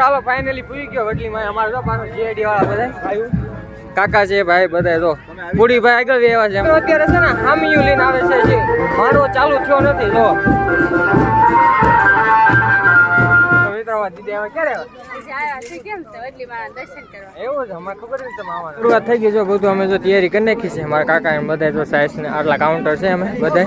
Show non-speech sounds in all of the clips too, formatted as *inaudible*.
મિત્રો ફાઇનલી પૂરી ગયો વડલીમાં અમારે તો પાછો જીઆઈડી વાળા બધા. કાકા છે ભાઈ બધા તો બુડી ભાઈ આગળ એવા છે. અત્યારે છે ને હામીયું લઈને આવે છે જે મારો ચાલુ થયો નથી જો. વડલી અમારે શરૂઆત થઈ ગઈ બધું અમે જો તૈયારી કરી નાખી છે. મારા કાકા બધા જો સાઈઝ ને આટલા કાઉન્ટર છે અમે બધા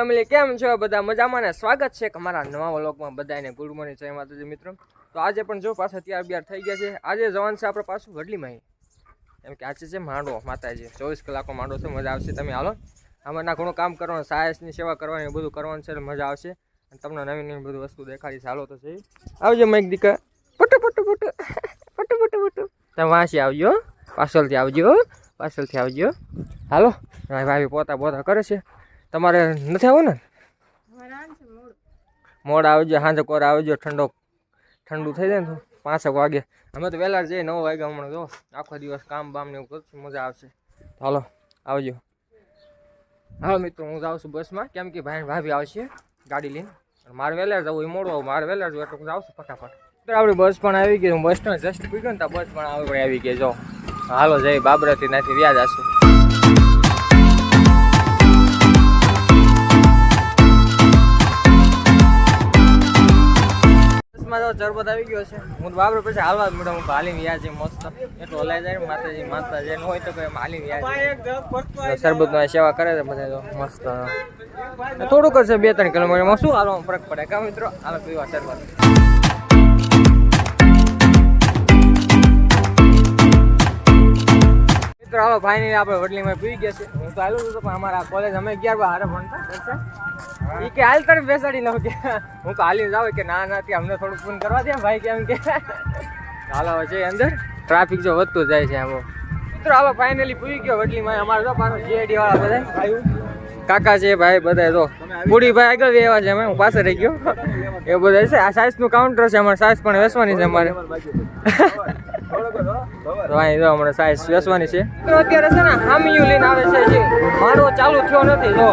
ફેમિલી કેમ છો? બધા મજામાં ને સ્વાગત છે અમારા નવા વ્લોગમાં બધાને ગુડ મોર્નિંગ, જય માતાજી મિત્રો. તો આજે પણ જો પાછા તૈયાર બિયાર થઈ ગયા છે. આજે જવાનું છે આપણે પાછું વડલીમાં એમ કે આજે છે માંડો માતાજી. ચોવીસ કલાકો માંડો છે, મજા આવશે તમે હાલો. આમાંના ઘણું કામ કરવાનું સાયસની સેવા કરવાની બધું કરવાનું છે મજા આવશે. અને તમને નવી નવી બધું વસ્તુ દેખાડીશ. હાલો તો છે આવજો મેં દીકા પટુ પટુ પટુ પટુ પટુ પટુ તમે વાંચી આવજો પાછળથી આવજો પાછળથી આવજો હાલો. ભાઈ ભાઈ પોતા પોતા કરે છે. તમારે નથી આવું ને? મોડ. આવજો સાંજે કોર આવજો ઠંડો ઠંડુ થઈ જાય ને પાંચેક વાગે. અમે તો વહેલા જઈએ નવ વાગે હમણાં જો. આખો દિવસ કામ બામ ને એવું કરશું મજા આવશે. હાલો આવજો. હા મિત્રો હું જાઉં છું બસમાં. કેમ કે ભાઈ ભાભી આવશે ગાડી લઈને. મારે વહેલા જવું એ મોડું આવું. મારે વહેલા જવું એટલે હું જાઉં છું ફટાફટ. તો આપણી બસ પણ આવી ગઈ. હું બસ સ્ટેન્ડ જસ્ટ પીડ્યો ને તો બસ પણ આવી આવી ગઈ જો. હાલો જઈ બાબરાથી નાથી વ્યાજ આવશે બસમાં તો ચરબત આવી ગયો છે. હું બાબરો પછી હાલવા જ મળ્યો. હું હાલી વ્યાજ છે મસ્ત. એટલું હલાઈ જાય ને માતાજી, માતા જાય હોય તો કોઈ હાલીને વ્યાજ શરબત નો સેવા કરે છે બધા મસ્ત. થોડુંક જ છે, બે ત્રણ કિલોમીટરમાં શું હાલવામાં ફરક પડે? કા મિત્રો? હાલો, પીવા શરબત મિત્રો, હાલો ફાઇનલી આપણે વડલીમાં પી ગયા છે. હું તો હાલું છું પણ અમારા કોલેજ અમે અગિયાર બાર હારે ભણતા? ઈ કે હાલ તને બેસાડી લઉં કે. હું તો હાલીને જાવ કે ના ના ત્યાં અમને થોડું ફોન કરવા દે ભાઈ કેમ કે. હાલો હવે છે અંદર. ટ્રાફિક જો વધતું જાય છે આમ. મિત્રો હાલો ફાઇનલી પૂરી ગયો વડલીમાં અમારે જો પાછું જીઆઈડી વાળા બધા. કાકા છે ભાઈ બધા તો પૂરી ભાઈ આગળ એવા છે અમે હું પાસે રહી ગયો. એ બધા છે. આ સાઈઝનું કાઉન્ટર છે અમારે સાઈઝ પણ વેચવાની છે અમારે. તો અહીં જો સાઈઝ વેચવાની છે. અત્યારે છે ને હામિયું લઈને આવે છે મારો ચાલુ થયો નથી જો.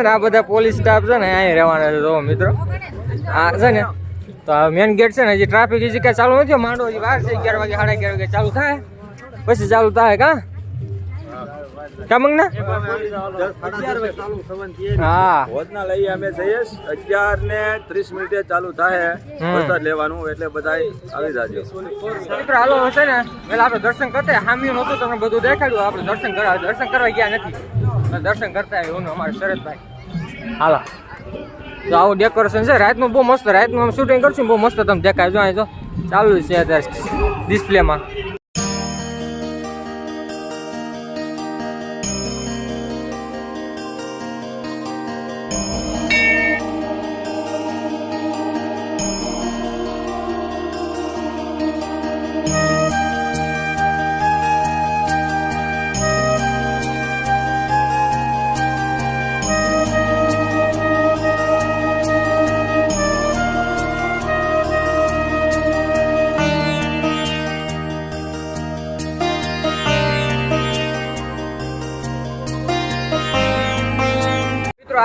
છે ને આ બધા પોલીસ સ્ટાફ છે ને અહીં રહેવાના છે જો મિત્રો. આ છે ને તો આ મેન ગેટ છે ને હજી ટ્રાફિક હજી કાંઈ ચાલુ નથી માંડો હજી વાર છે અગિયાર વાગે સાડા અગિયાર વાગે ચાલુ થાય. પછી ચાલુ થાય કા? હા. ભોજના લઈ અમે જઈએ અગિયાર ને ત્રીસ મિનિટે ચાલુ થાય. વરસાદ લેવાનું એટલે બધા આવી જાજો. મિત્રો હાલો હશે ને પેલા આપણે દર્શન કરતા હામી નહોતું તમને બધું દેખાડ્યું આપણે દર્શન કરવા દર્શન કરવા ગયા નથી. દર્શન કરતા આવ્યું અમારે શરદભાઈ. હાલો. તો આવું ડેકોરેશન છે. રાતનું બહુ મસ્ત, રાતનું આમ શૂટિંગ કરશું બહુ મસ્ત તમે દેખાય. જો અહીં જો, ચાલુ છે અત્યારે ડિસ્પ્લેમાં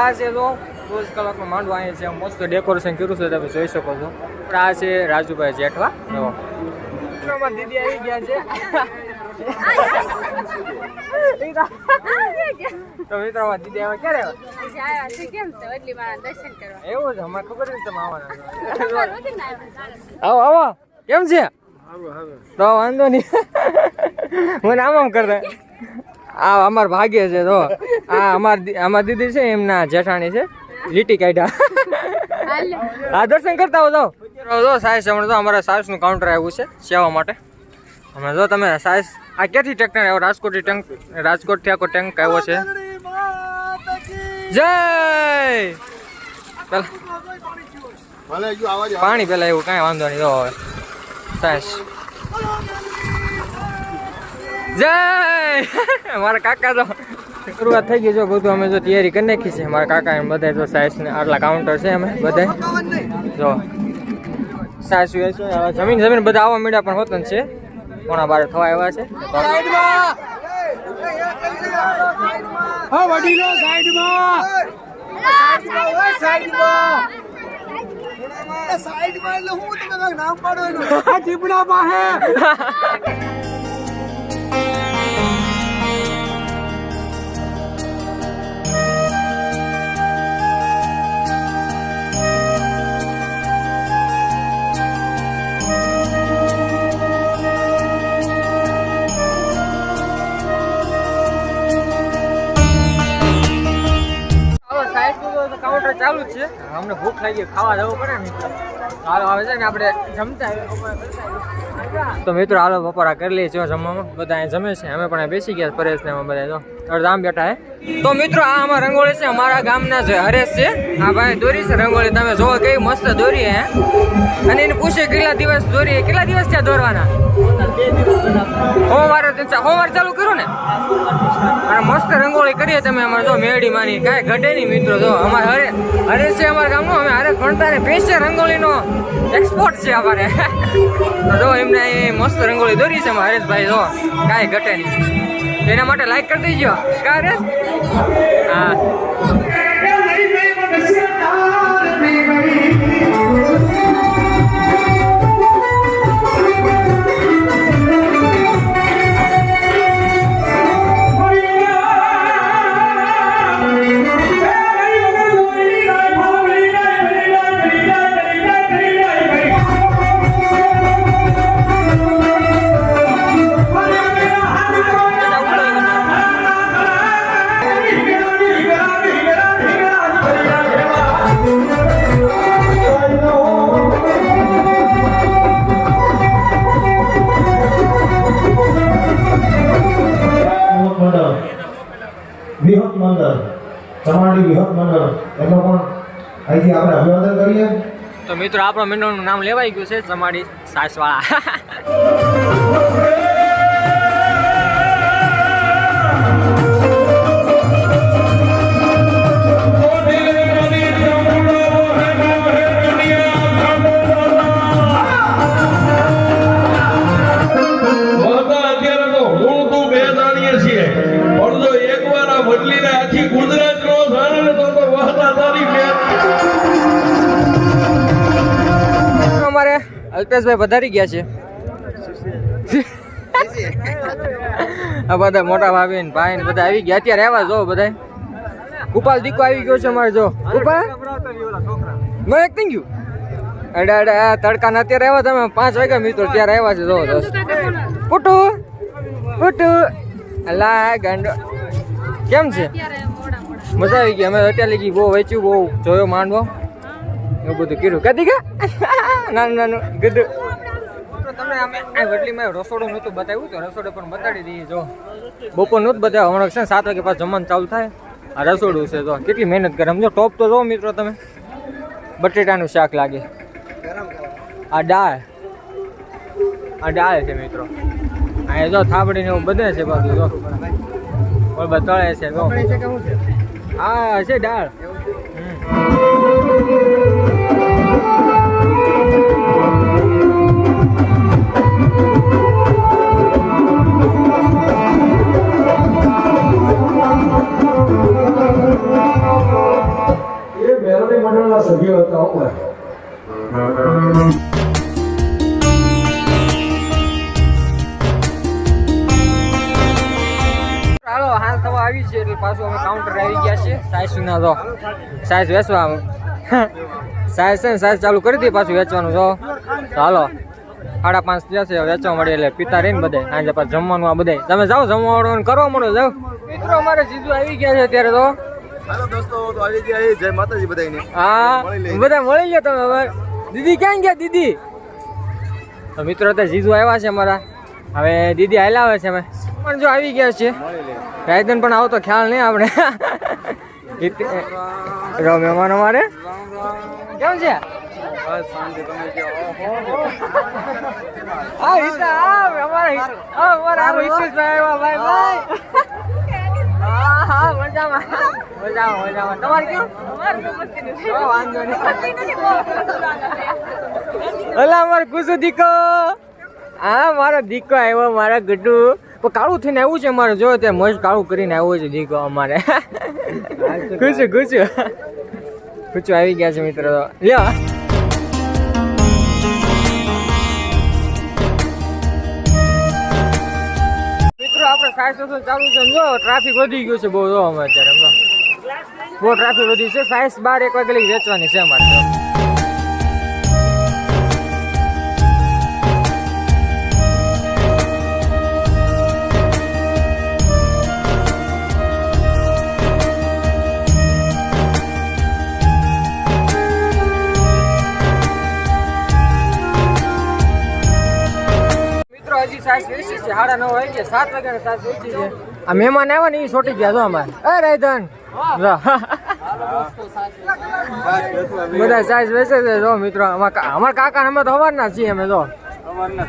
આ છે તો ચોવીસ કલાકનો માંડવો અહીંયા છે મસ્ત ડેકોરેશન કર્યું છે તમે જોઈ શકો છો. પણ આ છે રાજુભાઈ જેઠવા જો દીદી આવી ગયા છે. તો મિત્રો દીદી ક્યારે એવું અમારે ખબર નથી તમે આવવાના. આવો આવો કેમ છે? તો વાંધો નહીં. મને આમ આમ કરતા. આ અમાર ભાગ્ય છે તો આ અમાર અમાર દીદી છે એમના જેઠાણી છે. લીટી કાઢ્યા. આ દર્શન કરતા હો તો જો સાયસ હમણાં તો અમારા સાયસનું કાઉન્ટર આવ્યું છે સેવા માટે. અમે જો તમે સાયસ આ ક્યાંથી ટ્રેક્ટર આવ્યો? રાજકોટથી ટેન્ક રાજકોટથી આખો ટેન્ક આવ્યો છે. જય! પેલા પાણી પેલા એવું કાંઈ વાંધો નહીં તો હવે. સાયસ જય! *laughs* મારા કાકા તો શરૂઆત થઈ ગઈ જો બધું અમે જો તૈયારી કરી નાખી છે. મારા કાકા એમ બધા જો સાઈઝ ને આટલા કાઉન્ટર છે અમે બધા જો. હવે જમીન જમીન બધા આવવા મળ્યા પણ હોતન છે. કોણા બારે થવા આવ્યા છે. હાલો *laughs* તો કાઉન્ટર ચાલુ જ છે. અમને ભૂખ લાગી ખાવા જવું પડે મિત્રો હાલો આવે છે ને આપણે જમતા. તો મિત્રો હાલો બપોરા કરી લઈએ છીએ જમવામાં. બધા અહીંયા જમે છે. અમે પણ બેસી ગયા પરેશ ને બધા જો. અડધામ બેઠા હે. તો મિત્રો, આ અમારા રંગોળી છે, અમારા ગામના છે હરેશ છે, આ ભાઈ દોરી છે રંગોળી. તમે જોવો કેવી મસ્ત દોરી હે. અને એને પૂછે કેટલા દિવસ દોરી કેટલા દિવસ ત્યાં દોરવાના? સોમવારે સોમવાર ચાલુ કર્યું ને? મસ્ત રંગોળી કરીએ તમે અમારે. જો મેળી માની, કાંઈ ઘટે નહીં મિત્રો. જો અમારે હરે હરેશ છે અમારા ગામનો, અમે હરેશ ભણતા ને પેશે રંગોળીનો એક્સપોર્ટ છે અમારે. *laughs* જો એમને મસ્ત રંગોળી દોરી છે અમારે હરેશભાઈ, જો કાંઈ ઘટે નહીં. એના માટે લાઈક કરી દેજો. કા હરેશ હા. મિત્રો આપણો મંડળનું નામ લેવાઈ ગયું છે તમારી સાસવાળા. *laughs* અલ્પેશભાઈ વધારી ગયા છે. આ બધા મોટા ભાભી ને ભાઈ ને બધા આવી ગયા. અત્યારે આવ્યા જો બધા ગોપાલ દીકો આવી ગયો છે અમારે જો. ગોપાલ મેં એક થઈ ગયું? અડા અડે આ તડકાના અત્યારે આવ્યા તમે પાંચ વાગ્યા મિત્રો ત્યારે આવ્યા છે જો દોસ્ત પુટુ પુટુ અલા ગાંડો. કેમ છે? મજા આવી ગઈ. અમે અત્યારે લગી બહુ વેચ્યું બહુ જોયો માંડવો. એવું બધું કીધું. કદી કે નાનું નાનું કીધું તમને અમે વડલીમાં રસોડું નહોતું બતાવ્યું? તો રસોડું પણ બતાડી દઈએ જો. બપોર નહોતું બતાવ્યું. હમણાં છે ને સાત વાગે પાછું જમવાનું ચાલુ થાય. આ રસોડું છે તો કેટલી મહેનત કરે. સમજો ટોપ તો જો મિત્રો તમે. બટેટાનું શાક લાગે. આ દાળ. આ દાળ છે મિત્રો. અહીંયા જો થાબડીને એવું બધે છે બાજુ જો. બતળે છે જો. આ છે ડાળ હમ. સાઈઝ વેચવાનું. સાઈઝ છે ને સાઈઝ ચાલુ કરી હતી પાછું વેચવાનું જો. ચાલો હાલો. સાડા પાંચ થયા છે વેચવા મળે એટલે પીતા રહીને બધે. આજે પાછું જમવાનું આ બધે. તમે જાઓ જમવાનું કરવા મળો જાઓ. મિત્રો અમારે જીજુ આવી ગયા છે અત્યારે તો. હાલો દોસ્તો તો આવી ગયા જય માતાજી બધાને હા. બધા મળી ગયા તમે હવે. દીદી ક્યાં ગયા દીદી? મિત્રો તો જીજુ આવ્યા છે અમારા. હવે દીદી હાલ આવે છે અમે પણ જો આવી ગયા છે. રાયદન પણ આવતો ખ્યાલ નહીં આપણે. *laughs* ઈત- રો મહેમાન અમારે. કેમ છે? અમારો રીતા આ અમારા આ અમારા આ હિતેશભાઈ આવ્યા ભાઈ ભાઈ. હા હા મજામાં. મજામાં મજામાં. તમારે કેમ હા, વાંધો નહીં. અલા મારો કુસુ દીકો. હા મારો દીકો આવ્યો મારા ગડ્ડુ પણ કાળું થઈને આવ્યું છે મારે જો તે મસ્ત કાળું કરીને આવ્યો છે દીકો અમારે. *laughs* ખુશું ખુશું ખુશું આવી ગયા છે મિત્રો. લ્યો. મિત્રો આપણે સાયન્સ ચાલુ છે જો ટ્રાફિક વધી ગયું છે બહુ જો અમે અત્યારે. બહુ ટ્રાફિક વધી છે. સાયન્સ બાર એક વાગે લગી વેચવાની છે અમારે સાસ વેચી છે સાડા નવ વાગે સાત વાગ્યાનો સાસ વેચી છે. આ મહેમાન આવ્યા ને એ છોટી ગયા જો અમારે અરે રાયધન. બધા સાઈઝ વેચે છે જો મિત્રો અમારા અમારા કાકા અમે તો સવારના છીએ અમે જો.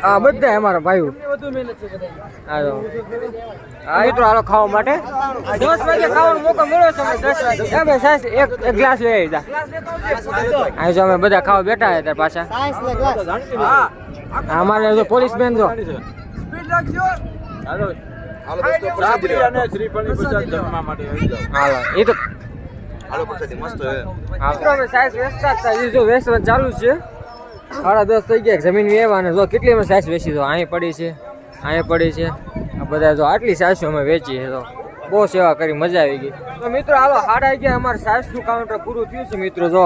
હા બધા અમારા ભાઈઓ. હા હા મિત્રો હાલો ખાવા માટે. દસ વાગે ખાવાનો મોકો મળ્યો છે દસ વાગે. એ ભાઈ સાઈઝ એક એક ગ્લાસ લઈ આવી જા અહીં જો અમે બધા ખાવા બેઠા હતા પાછા. અમારે જો પોલીસ બેન જો. હાલો. એ તો મસ્ત છે. અમે સાઈઝ વેચતા જ જો વેચવાનું ચાલુ છે. સાડા દસ થઈ ગયા જમીન વેવાને જો કેટલી અમે સાઈઝ વેચી દો અહીં પડી છે અહીં પડી છે. બધા જો આટલી સાઈઝ અમે વેચી છે તો બહુ સેવા કરી મજા આવી ગઈ. તો મિત્રો હાલો સાડા અગિયાર અમારે સાઈઝનું કાઉન્ટર પૂરું થયું છે મિત્રો જો.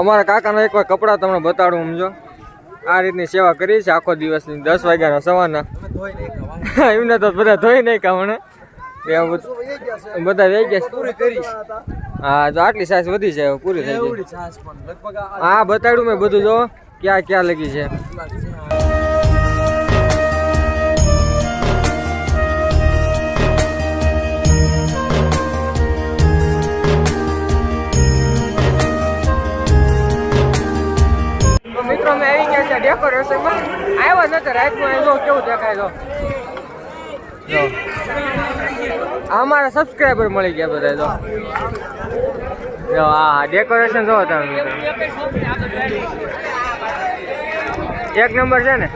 અમારા કાકાના એકવાર કપડાં તમને બતાડું સમજો. આ રીતની સેવા કરી છે. આખો દિવસની દસ વાગ્યાના સવારના. એમને તો બધા ધોઈ નહીં કામણે બધા વહી ગયા. હા તો આટલી સાસ વધી છે પૂરી થઈ ગઈ. હા બતાડ્યું મેં બધું જો. ક્યાં ક્યાં લગી છે? ડેકોરેશનમાં આવ્યા નથી રાતમાં કેવું દેખાય અમારા સબસ્ક્રાઈબર મળી ગયા બધા તો જો આ ડેકોરેશન જો તમે. એક નંબર છે ને.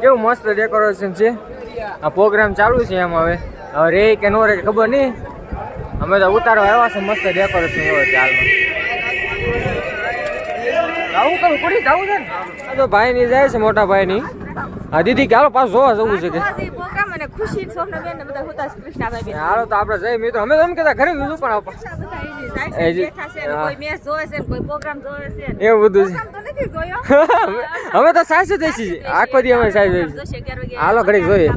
કેવું મસ્ત ડેકોરેશન છે. આ પ્રોગ્રામ ચાલુ છે એમ હવે. હવે રે કે નો રે ખબર નહીં. અમે તો ઉતારો આવ્યા છે મસ્ત ડેકોરેશન હોય છે હાલમાં. આવું કરું પડી જવું છે ને. તો ભાઈ ની જાય છે મોટા ભાઈ ની હા દીદી કે હાલો પાછું જોવા જવું છે કે. પ્રોગ્રામ અને ખુશી સોમનાબેન ને બધા હતા કૃષ્ણાભાઈ હાલો તો આપણે જઈએ મિત્રો અમે તો એમ કહેતા ઘરે બીજું પણ. કોઈ કોઈ. એવું બધું છે. તો નથી જોયો. *laughs* અમે તો સાચું થઈ છીએ. આખો દી અમે અગિયાર હાલો ઘડી જોઈએ.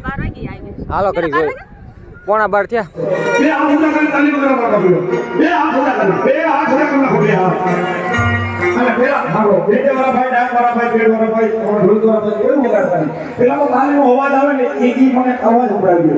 હાલો ઘડીક જોઈએ. પોણા બાર થયા. બે હાથ ઊંચા કરીને તાલી વગાડવા બે હાથ ઊંચા બે હાથ ઊંચા કરી નાખો બે હાથ અને પેલા હાલો બે બે વાળા ભાઈ, ડાક વાળા ભાઈ પેડ વાળા ભાઈ ઢોલ વાળા ભાઈ, એવું વગાડતા નહીં પેલા તાલીનો અવાજ આવે ને, એ મને અવાજ સંભળાવી દે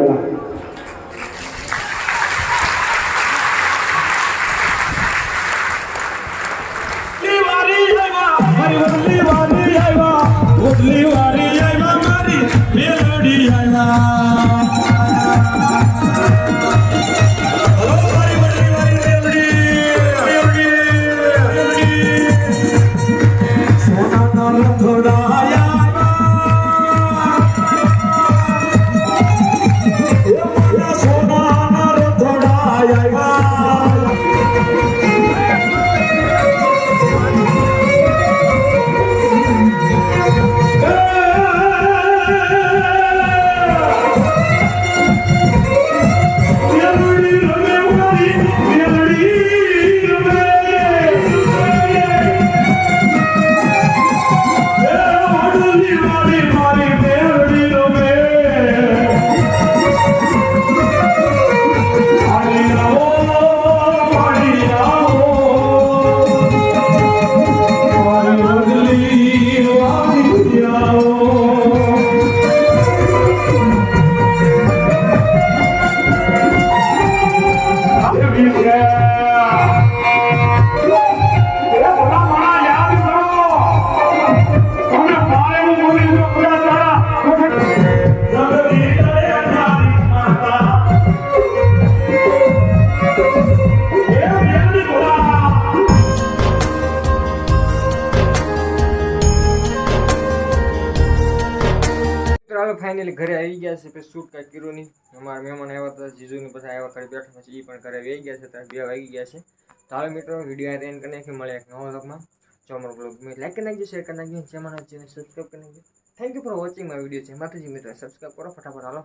ફાઇનલી ઘરે આવી ગયા છે, પછી શૂટ કાંઈ કર્યું નહીં. અમારા મહેમાન આવ્યા હતા, જીજુની બધા આવ્યા ઘરે બેઠા, પછી એ પણ ઘરે આવી ગયા છે ત્યારે બે વાગી ગયા છે. તો હવે મિત્રો, વીડિયો એન્ડ કરી નાખી મળે એક નવો વ્લોગમાં જો અમારો બ્લોગ લાઈક કરી નાખજો શેર કરી નાખજો જેમાં ચેનલ સબસ્ક્રાઈબ કરી નાખજો. Thank you for watching my video છે માતાજી મિત્રો સબસ્ક્રાઈબ કરો, ફટાફટ હાલો.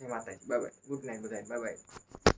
જય Mataji. Bye bye good night બધા બાય બાય